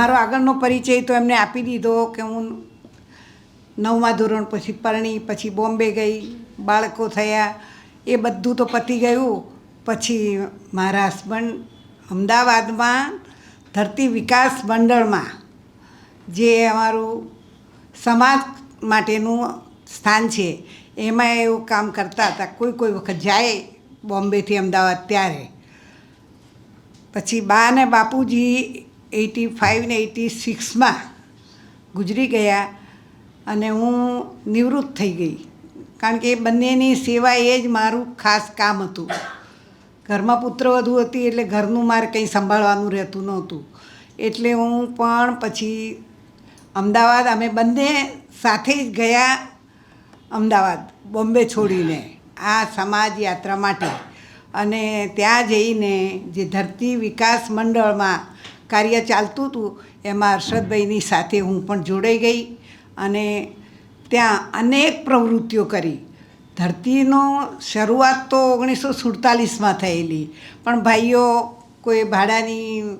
મારો આગળનો પરિચય તો એમને આપી દીધો કે હું નવમા ધોરણ પછી પરણી, પછી બોમ્બે ગઈ, બાળકો થયા, એ બધું તો પતી ગયું. પછી મારા હસબન્ડ અમદાવાદમાં ધરતી વિકાસ મંડળમાં, જે અમારું સમાજ માટેનું સ્થાન છે, એમાં એવું કામ કરતા હતા. કોઈ કોઈ વખત જાય બોમ્બેથી અમદાવાદ ત્યારે. પછી બા અને બાપુજી એટી ફાઇવ ને એટી સિક્સમાં ગુજરી ગયા અને હું નિવૃત્ત થઈ ગઈ. કારણ કે એ બંનેની સેવા એ જ મારું ખાસ કામ હતું. ઘરમાં પુત્રવધુ હતી એટલે ઘરનું મારે કંઈ સંભાળવાનું રહેતું નહોતું. એટલે હું પણ પછી અમદાવાદ, અમે બંને સાથે જ ગયા અમદાવાદ, બોમ્બે છોડીને, આ સમાજ યાત્રા માટે. અને ત્યાં જઈને જે ધરતી વિકાસ મંડળમાં કાર્ય ચાલતું હતું, એમાં હર્ષદભાઈની સાથે હું પણ જોડાઈ ગઈ અને ત્યાં અનેક પ્રવૃત્તિઓ કરી. ધરતીનો શરૂઆત તો ઓગણીસો સુડતાલીસમાં થયેલી, પણ ભાઈઓ કોઈ ભાડાની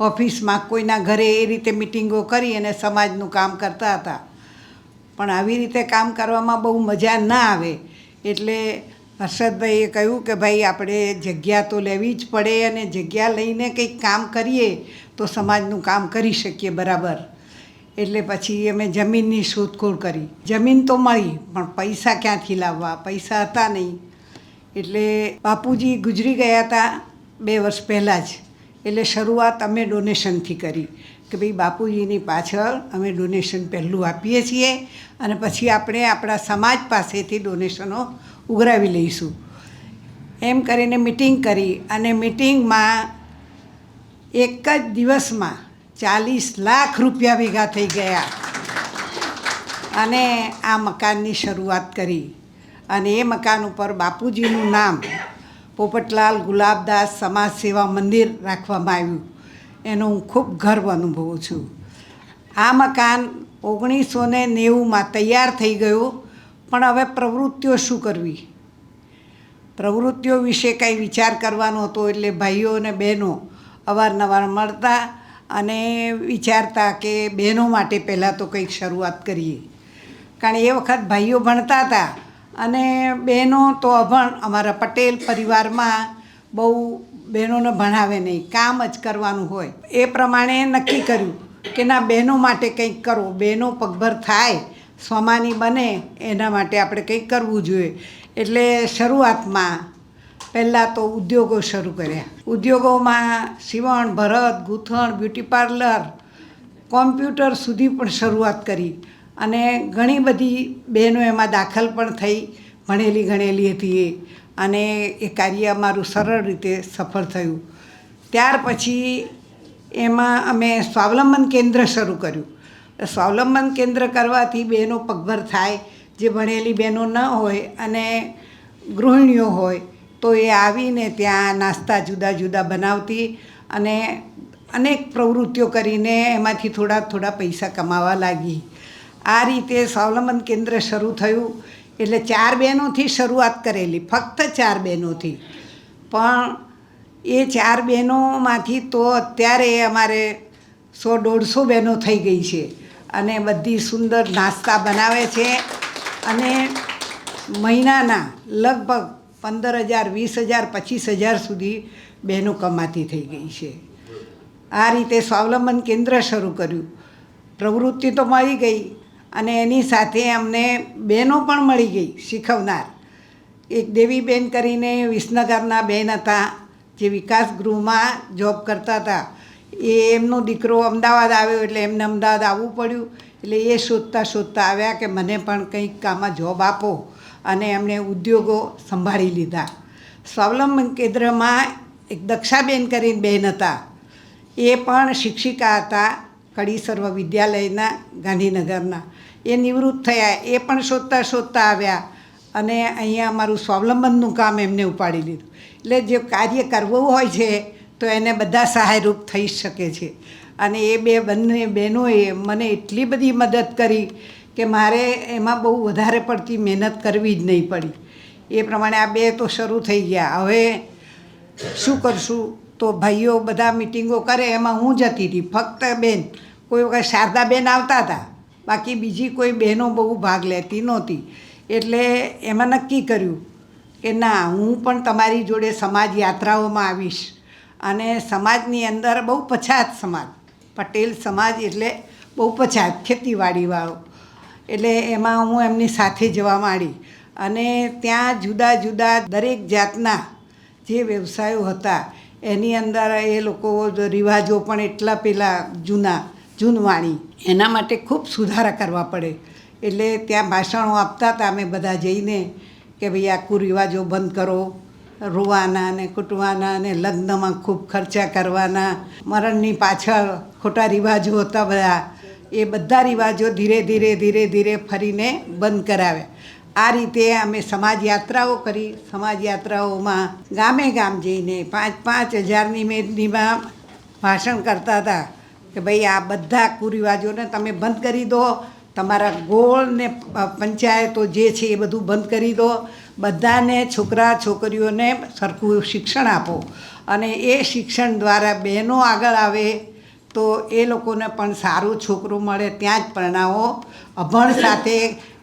ઓફિસમાં કોઈના ઘરે એ રીતે મિટિંગો કરી અને સમાજનું કામ કરતા હતા. પણ આવી રીતે કામ કરવામાં બહુ મજા ના આવે, એટલે હર્ષદભાઈએ કહ્યું કે ભાઈ આપણે જગ્યા તો લેવી જ પડે અને જગ્યા લઈને કંઈક કામ કરીએ તો સમાજનું કામ કરી શકીએ બરાબર. એટલે પછી અમે જમીનની શોધખોળ કરી. જમીન તો મળી, પણ પૈસા ક્યાંથી લાવવા? પૈસા હતા નહીં. એટલે બાપુજી ગુજરી ગયા હતા બે વર્ષ પહેલાં જ. એટલે શરૂઆત અમે ડોનેશનથી કરી કે ભાઈ બાપુજીની પાછળ અમે ડોનેશન પહેલું આપીએ છીએ અને પછી આપણે આપણા સમાજ પાસેથી ડોનેશનો ઉઘરાવી લઈશું. એમ કરીને મિટિંગ કરી અને મિટિંગમાં એક જ દિવસમાં ચાલીસ લાખ રૂપિયા ભેગા થઈ ગયા. અને આ મકાનની શરૂઆત કરી. અને એ મકાન ઉપર બાપુજીનું નામ પોપટલાલ ગુલાબદાસ સમાજ સેવા મંદિર રાખવામાં આવ્યું. એનો હું ખૂબ ગર્વ અનુભવું છું. આ મકાન ઓગણીસો ને નેવુંમાં તૈયાર થઈ ગયું, પણ હવે પ્રવૃત્તિઓ શું કરવી? પ્રવૃત્તિઓ વિશે કાંઈ વિચાર કરવાનો હતો એટલે ભાઈઓ અને બહેનો અવારનવાર મળતા અને વિચારતા કે બહેનો માટે પહેલાં તો કંઈક શરૂઆત કરીએ. કારણ એ વખત ભાઈઓ ભણતા હતા અને બહેનો તો અભણ, અમારા પટેલ પરિવારમાં બહુ બહેનોને ભણાવે નહીં, કામ જ કરવાનું હોય. એ પ્રમાણે નક્કી કર્યું કે ના, બહેનો માટે કંઈક કરો. બહેનો પગભર થાય, સ્વમાની બને, એના માટે આપણે કંઈક કરવું જોઈએ. એટલે શરૂઆતમાં પહેલાં તો ઉદ્યોગો શરૂ કર્યા. ઉદ્યોગોમાં સીવણ, ભરત, ગૂંથણ, બ્યુટી પાર્લર, કોમ્પ્યુટર સુધી પણ શરૂઆત કરી અને ઘણી બધી બહેનો એમાં દાખલ પણ થઈ, ભણેલી ગણેલી હતી એ અને એ કાર્ય અમારું સરળ રીતે સફળ થયું. ત્યાર પછી એમાં અમે સ્વાવલંબન કેન્દ્ર શરૂ કર્યું. સ્વાવલંબન કેન્દ્ર કરવાથી બહેનો પગભર થાય, જે ભણેલી બહેનો ન હોય અને ગૃહિણીઓ હોય તો એ આવીને ત્યાં નાસ્તા જુદા જુદા બનાવતી અને અનેક પ્રવૃત્તિઓ કરીને એમાંથી થોડા થોડા પૈસા કમાવા લાગી. આ રીતે સ્વાવલંબન કેન્દ્ર શરૂ થયું. એટલે ચાર બહેનોથી શરૂઆત કરેલી, ફક્ત ચાર બહેનોથી. પણ એ ચાર બહેનોમાંથી તો અત્યારે અમારે સો દોઢસો બહેનો થઈ ગઈ છે અને બધી સુંદર નાસ્તા બનાવે છે. અને મહિનાના લગભગ પંદર હજાર વીસ હજાર પચીસ હજાર સુધી બહેનો કમાતી થઈ ગઈ છે. આ રીતે સ્વાવલંબન કેન્દ્ર શરૂ કર્યું. પ્રવૃત્તિ તો મળી ગઈ અને એની સાથે અમને બહેનો પણ મળી ગઈ શીખવનાર. એક દેવીબેન કરીને વિસનગરના બેન હતા, જે વિકાસ ગૃહમાં જોબ કરતા હતા. એ એમનો દીકરો અમદાવાદ આવ્યો એટલે એમને અમદાવાદ આવવું પડ્યું. એટલે એ શોધતા શોધતા આવ્યા કે મને પણ કંઈક કામમાં જોબ આપો. અને એમણે ઉદ્યોગો સંભાળી લીધા. સ્વાવલંબન કેન્દ્રમાં એક દક્ષાબેન કરીને બેન હતા. એ પણ શિક્ષિકા હતા કડી સર્વ વિદ્યાલયના, ગાંધીનગરના. એ નિવૃત્ત થયા. એ પણ શોધતા શોધતા આવ્યા અને અહીંયા અમારું સ્વાવલંબનનું કામ એમને ઉપાડી લીધું. એટલે જે કાર્ય કરવું હોય છે, તો એને બધા સહાયરૂપ થઈ શકે છે. અને એ બે બંને બહેનોએ મને એટલી બધી મદદ કરી કે મારે એમાં બહુ વધારે પડતી મહેનત કરવી જ નહીં પડી. એ પ્રમાણે આ બે તો શરૂ થઈ ગયા. હવે શું કરશું? તો ભાઈઓ બધા મિટિંગો કરે, એમાં હું જતી હતી. ફક્ત બેન, કોઈ વખત શારદાબેન આવતા હતા. બાકી બીજી કોઈ બહેનો બહુ ભાગ લેતી નહોતી. એટલે એમાં નક્કી કર્યું કે ના, હું પણ તમારી જોડે સમાજ યાત્રાઓમાં આવીશ. અને સમાજની અંદર બહુ પછાત સમાજ. પટેલ સમાજ એટલે બહુ પછાત ખેતીવાડીવાળો. એટલે એમાં હું એમની સાથે જવા માંડી. અને ત્યાં જુદા જુદા દરેક જાતના જે વ્યવસાયો હતા, એની અંદર એ લોકો રિવાજો પણ એટલા પેલા જૂના, જૂનવાણી. એના માટે ખૂબ સુધારા કરવા પડે. એટલે ત્યાં ભાષણો આપતા હતા અમે બધા જઈને કે ભાઈ આ કુરિવાજો બંધ કરો. રોવાના ને કૂટવાના ને લગ્નમાં ખૂબ ખર્ચા કરવાના. મરણની પાછળ ખોટા રિવાજો હતા બધા. એ બધા રિવાજો ધીરે ધીરે ધીરે ધીરે ફરીને બંધ કરાવ્યા આ રીતે અમે સમાજ યાત્રાઓ કરી. સમાજ યાત્રાઓમાં ગામે ગામ જઈને પાંચ પાંચ હજારની મેદનીમાં ભાષણ કરતા હતા કે ભાઈ આ બધા કુરિવાજોને તમે બંધ કરી દો. તમારા ગોળ ને પંચાયતો જે છે એ બધું બંધ કરી દો. બધાને છોકરા છોકરીઓને સરખું શિક્ષણ આપો. અને એ શિક્ષણ દ્વારા બહેનો આગળ આવે તો એ લોકોને પણ સારું છોકરું મળે, ત્યાં જ પરણાવો. અભણ સાથે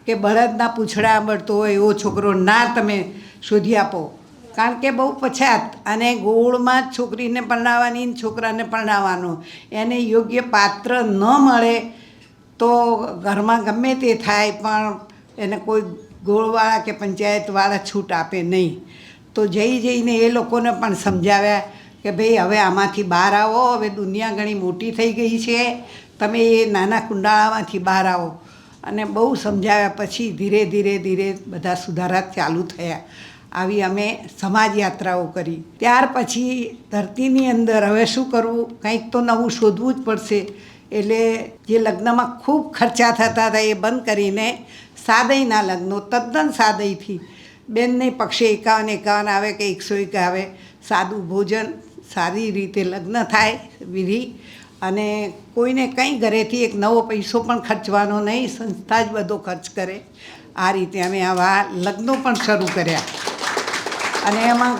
કે બળદના પૂંછડા મળતો હોય એવો છોકરો ના તમે શોધી આપો. કારણ કે બહુ પછાત અને ગોળમાં જ છોકરીને પરણાવવાની છોકરાને પરણાવવાનું. એને યોગ્ય પાત્ર ન મળે તો ઘરમાં ગમે તે થાય, પણ એને કોઈ ગોળવાળા કે પંચાયતવાળા છૂટ આપે નહીં. તો જઈ જઈને એ લોકોને પણ સમજાવ્યા. કે ભાઈ હવે આમાંથી બહાર આવો, હવે દુનિયા ઘણી મોટી થઈ ગઈ છે, તમે એ નાના કુંડાળામાંથી બહાર આવો. અને બહુ સમજાવ્યા પછી ધીરે ધીરે ધીરે બધા સુધારા ચાલુ થયા. આવી અમે સમાજ યાત્રાઓ કરી. ત્યાર પછી ધરતીની અંદર હવે શું કરવું? કંઈક તો નવું શોધવું જ પડશે. એટલે જે લગ્નમાં ખૂબ ખર્ચા થતા હતા એ બંધ કરીને સાદઈના લગ્નો, તદ્દન સાદઈથી. બેનને પક્ષે એકાવન એકાવન આવે કે એકસો એક આવે. સાદું ભોજન સારી રીતે લગ્ન થાય વિધિ. અને કોઈને કંઈ ઘરેથી એક નવો પૈસો પણ ખર્ચવાનો નહીં, સંસ્થા જ બધો ખર્ચ કરે. આ રીતે અમે આવા લગ્નો પણ શરૂ કર્યા. અને એમાં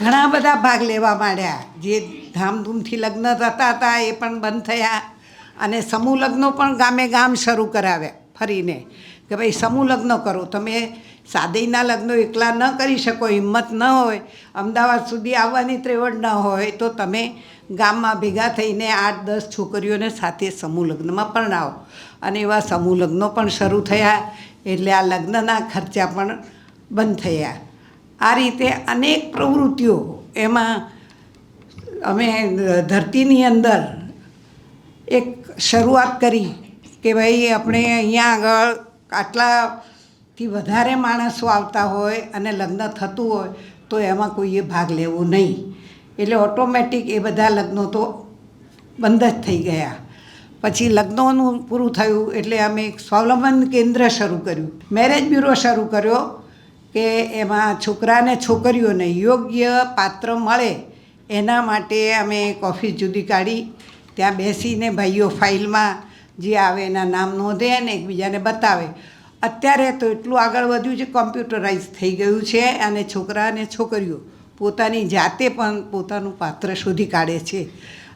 ઘણા બધા ભાગ લેવા માંડ્યા. જે ધામધૂમથી લગ્ન થતા હતા એ પણ બંધ થયા. અને સમૂહ લગ્નો પણ ગામે ગામ શરૂ કરાવ્યા ફરીને. કે ભાઈ, સમૂહ લગ્ન કરો. તમે સાદઈના લગ્નો એકલા ન કરી શકો, હિંમત ન હોય, અમદાવાદ સુધી આવવાની ત્રેવડ ન હોય, તો તમે ગામમાં ભેગા થઈને આઠ, દસ છોકરીઓને સાથે સમૂહ લગ્નમાં પરણાવો. અને એવા સમૂહ લગ્નો પણ શરૂ થયા, એટલે આ લગ્નના ખર્ચા પણ બંધ થયા. આ રીતે અનેક પ્રવૃત્તિઓ એમાં અમે ધરતીની અંદર એક શરૂઆત કરી કે ભાઈ, આપણે અહીંયા આગળ આટલાથી વધારે માણસો આવતા હોય અને લગ્ન થતું હોય, તો એમાં કોઈએ ભાગ લેવો નહીં. એટલે ઓટોમેટિક એ બધા લગ્નો તો બંધ જ થઈ ગયા. પછી લગ્નોનું પૂરું થયું એટલે અમે એક સ્વાવલંબન કેન્દ્ર શરૂ કર્યું. મેરેજ બ્યુરો શરૂ કર્યો કે એમાં છોકરાને છોકરીઓને યોગ્ય પાત્ર મળે એના માટે અમે એક ઓફિસ જુદી કાઢી. ત્યાં બેસીને ભાઈઓ ફાઇલમાં જે આવે એના નામ નોંધે અને એકબીજાને બતાવે. અત્યારે તો એટલું આગળ વધ્યું છે કોમ્પ્યુટરાઇઝ થઈ ગયું છે અને છોકરા અને છોકરીઓ પોતાની જાતે પણ પોતાનું પાત્ર શોધી કાઢે છે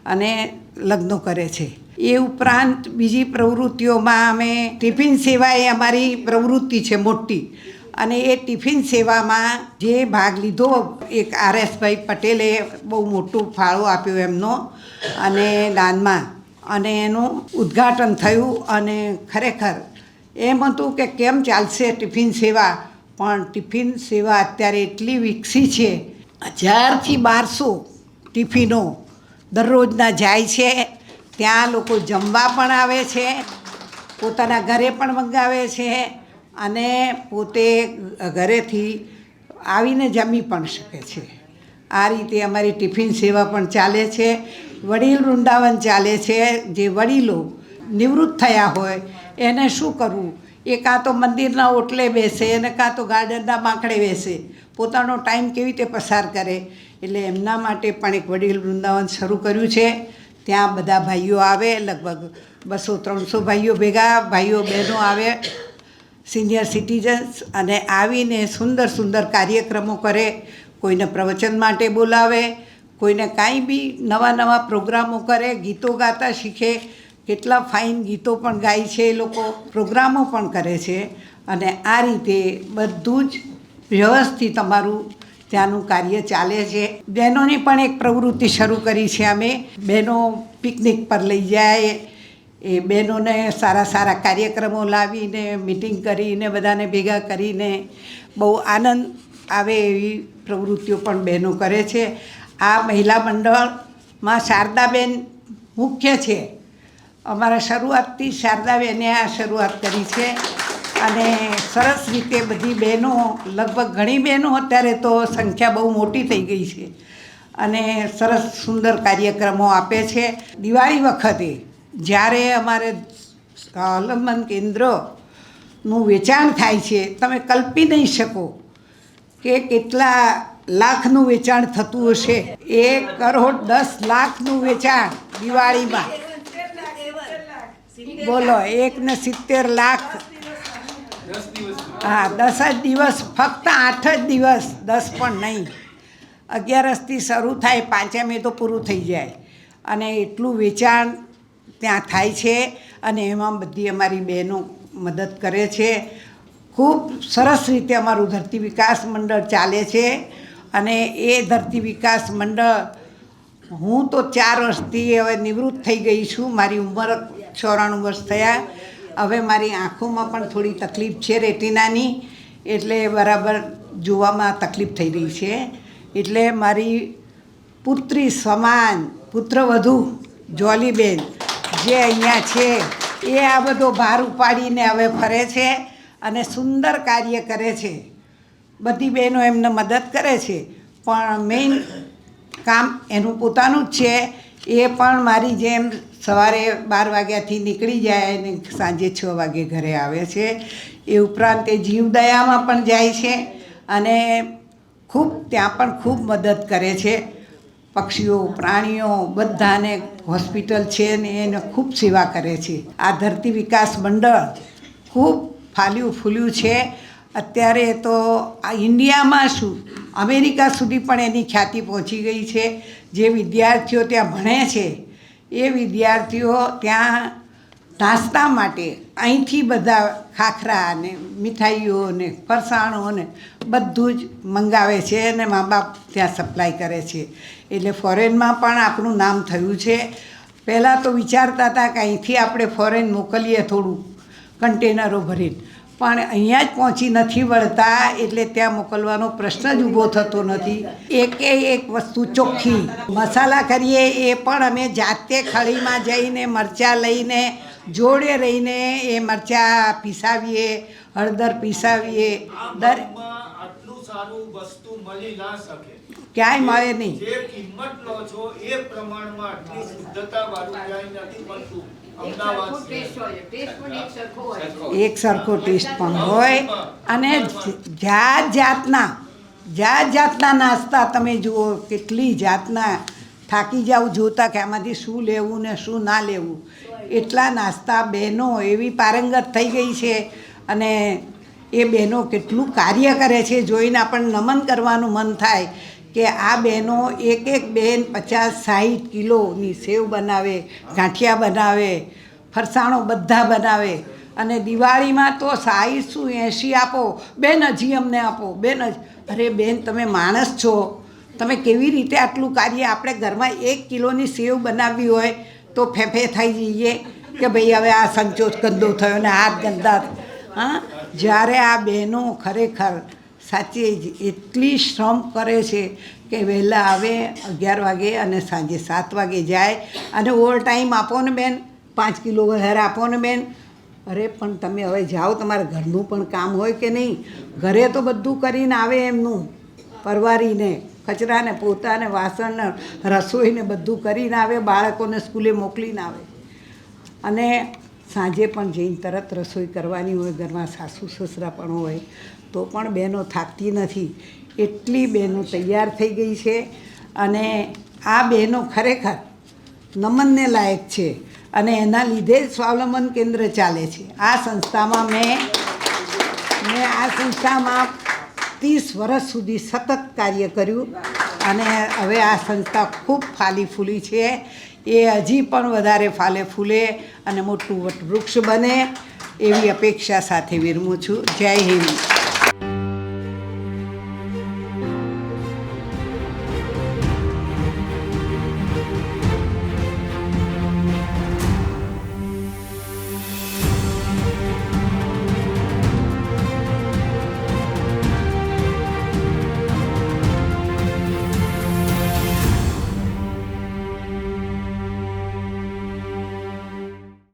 અને લગ્નો કરે છે. એ ઉપરાંત બીજી પ્રવૃત્તિઓમાં અમે ટિફિન સેવા એ અમારી પ્રવૃત્તિ છે મોટી અને એ ટિફિન સેવામાં જે ભાગ લીધો એક આરએસભાઈ પટેલે બહુ મોટું ફાળો આપ્યો એમનો અને દાનમાં અને એનું ઉદ્ઘાટન થયું અને ખરેખર એમ હતું કે કેમ ચાલશે ટિફિન સેવા? પણ ટિફિન સેવા અત્યારે એટલી વિકસી છે, હજારથી બારસો ટિફિનો દરરોજના જાય છે. ત્યાં લોકો જમવા પણ આવે છે, પોતાના ઘરે પણ મંગાવે છે અને પોતે ઘરેથી આવીને જમી પણ શકે છે. આ રીતે અમારી ટિફિન સેવા પણ ચાલે છે. વડીલ વૃંદાવન ચાલે છે, જે વડીલો નિવૃત્ત થયા હોય એને શું કરવું એ કાં તો મંદિરના ઓટલે બેસે અને કાં તો ગાર્ડનના બાંકડે બેસે. પોતાનો ટાઈમ કેવી રીતે પસાર કરે? એટલે એમના માટે પણ એક વડીલ વૃંદાવન શરૂ કર્યું છે. ત્યાં બધા ભાઈઓ આવે, લગભગ બસો ત્રણસો ભાઈઓ ભેગા, ભાઈઓ બહેનો આવે, સિનિયર સિટીઝન્સ, અને આવીને સુંદર સુંદર કાર્યક્રમો કરે. કોઈને પ્રવચન માટે બોલાવે, કોઈને કાંઈ બી નવા નવા પ્રોગ્રામો કરે, ગીતો ગાતા શીખે કેટલા ફાઇન ગીતો પણ ગાય છે, એ લોકો પ્રોગ્રામો પણ કરે છે અને આ રીતે બધું જ વ્યવસ્થિત અમારું ત્યાંનું કાર્ય ચાલે છે. બહેનોની પણ એક પ્રવૃત્તિ શરૂ કરી છે અમે. બહેનો પિકનિક પર લઈ જાય, એ બહેનોને સારા સારા કાર્યક્રમો લાવીને, મિટિંગ કરીને, બધાને ભેગા કરીને બહુ આનંદ આવે એવી પ્રવૃત્તિઓ પણ બહેનો કરે છે. આ મહિલા મંડળમાં શારદાબેન મુખ્ય છે. અમારા શરૂઆતથી શારદાબેને આ શરૂઆત કરી છે. અને સરસ રીતે બધી બહેનો, લગભગ ઘણી બહેનો અત્યારે તો સંખ્યા બહુ મોટી થઈ ગઈ છે. અને સરસ સુંદર કાર્યક્રમો આપે છે. દિવાળી વખતે જ્યારે અમારે અવલંબન કેન્દ્રનું વેચાણ થાય છે, તમે કલ્પી નહીં શકો કે કેટલા લાખનું વેચાણ થતું હશે. એક કરોડ દસ લાખનું વેચાણ દિવાળીમાં. બોલો, એક ને સિત્તેર લાખ. હા, દસ જ દિવસ, ફક્ત આઠ જ દિવસ, દસ પણ નહીં. અગિયારસથી શરૂ થાય, પાંચમે તો પૂરું થઈ જાય. અને એટલું વેચાણ ત્યાં થાય છે અને એમાં બધી અમારી બહેનો મદદ કરે છે. ખૂબ સરસ રીતે અમારું ધરતી વિકાસ મંડળ ચાલે છે અને એ ધરતી વિકાસ મંડળ હું તો ચાર વર્ષથી હવે નિવૃત્ત થઈ ગઈ છું. મારી ઉંમર ચોરાણું વર્ષ થયા. હવે મારી આંખોમાં પણ થોડી તકલીફ છે રેટિનાની, એટલે બરાબર જોવામાં તકલીફ થઈ રહી છે. એટલે મારી પુત્રી સમાન, પુત્રવધુ જોલીબેન જે અહીંયા છે, એ આ બધો ભાર ઉપાડીને હવે ફરે છે અને સુંદર કાર્ય કરે છે. બધી બહેનો એમને મદદ કરે છે, પણ મેઇન કામ એનું પોતાનું જ છે. એ પણ મારી જેમ સવારે બાર વાગ્યાથી નીકળી જાય અને સાંજે છ વાગે ઘરે આવે છે. એ ઉપરાંત એ જીવદયામાં પણ જાય છે અને ખૂબ, ત્યાં પણ ખૂબ મદદ કરે છે. પક્ષીઓ, પ્રાણીઓ બધાને હોસ્પિટલ છે ને એને ખૂબ સેવા કરે છે. આ ધરતી વિકાસ મંડળ ખૂબ ફાલ્યું ફૂલ્યું છે. અત્યારે તો આ ઇન્ડિયામાં શું, અમેરિકા સુધી પણ એની ખ્યાતિ પહોંચી ગઈ છે. જે વિદ્યાર્થીઓ ત્યાં ભણે છે એ વિદ્યાર્થીઓ ત્યાં નાસ્તા માટે અહીંથી બધા ખાખરા ને મીઠાઈઓ ને ફરસાણો ને બધું જ મંગાવે છે અને મા બાપ ત્યાં સપ્લાય કરે છે. એટલે ફોરેનમાં પણ આપણું નામ થયું છે. પહેલાં તો વિચારતા હતા કે અહીંથી આપણે ફોરેન મોકલીએ થોડું કન્ટેનરો ભરીને. પણ અહીંયા જ પહોંચી નથી વળતા, એટલે ત્યાં મોકલવાનો પ્રશ્ન જ ઊભો થતો નથી. એકે એક વસ્તુ ચોખ્ખી. મસાલા કરીએ એ પણ અમે જાતે ખળીમાં જઈને મરચાં લઈને, જોડે રહીને એ મરચાં પીસાવીએ, હળદર પીસાવીએ. દર ક્યાંય મળે નહીં. કિંમત લો છો એ પ્રમાણમાં આટલી શુદ્ધતા વાળું ક્યાંય નથી મળતું. એક સરખો ટેસ્ટ પણ હોય. અને જાત જાતના જાત જાતના નાસ્તા તમે જુઓ કેટલી જાતના થાકી જાવ જોતા કે આમાંથી શું લેવું ને શું ના લેવું. એટલા નાસ્તા બહેનો એવી પારંગત થઈ ગઈ છે અને એ બહેનો કેટલું કાર્ય કરે છે જોઈને આપણને નમન કરવાનું મન થાય. કે આ બહેનો એક એક બેન પચાસ સાહીઠ કિલોની સેવ બનાવે, ગાંઠિયા બનાવે, ફરસાણો બધા બનાવે અને દિવાળીમાં તો સાહીઠ શું એંશી આપો, બેન હજી અમને આપો, બેન હજી, અરે બેન તમે માણસ છો, તમે કેવી રીતે આટલું કાર્ય આપણે ઘરમાં એક કિલોની સેવ બનાવવી હોય તો ફેફે થઈ જઈએ કે ભાઈ હવે આ સંચોચ ગંદો થયો ને હાથ ગંદા, હા? જ્યારે આ બહેનો ખરેખર સાચે જ એટલી શ્રમ કરે છે કે વહેલા આવે અગિયાર વાગે અને સાંજે સાત વાગે જાય. અને ઓવર ટાઈમ આપો ને બેન, પાંચ કિલો વધારે આપો ને બેન. અરે, પણ તમે હવે જાઓ, તમારે ઘરનું પણ કામ હોય કે નહીં? ઘરે તો બધું કરીને આવે એમનું. પરવારીને, કચરાને, પોતાને, વાસણને, રસોઈને બધું કરીને આવે, બાળકોને સ્કૂલે મોકલીને આવે. અને સાંજે પણ જઈને તરત રસોઈ કરવાની હોય, ઘરમાં સાસુ સસરા પણ હોય, તો પણ બહેનો થાકતી નથી. એટલી બહેનો તૈયાર થઈ ગઈ છે અને આ બહેનો ખરેખર નમનને લાયક છે અને એના લીધે જ સ્વાવલંબન કેન્દ્ર ચાલે છે. આ સંસ્થામાં મેં મેં આ સંસ્થામાં ત્રીસ વર્ષ સુધી સતત કાર્ય કર્યું. અને હવે આ સંસ્થા ખૂબ ફાલી ફૂલી છે. એ હજી પણ વધારે ફાલે ફૂલે અને મોટું વૃક્ષ બને એવી અપેક્ષા સાથે વિરમું છું. જય હિન્દ.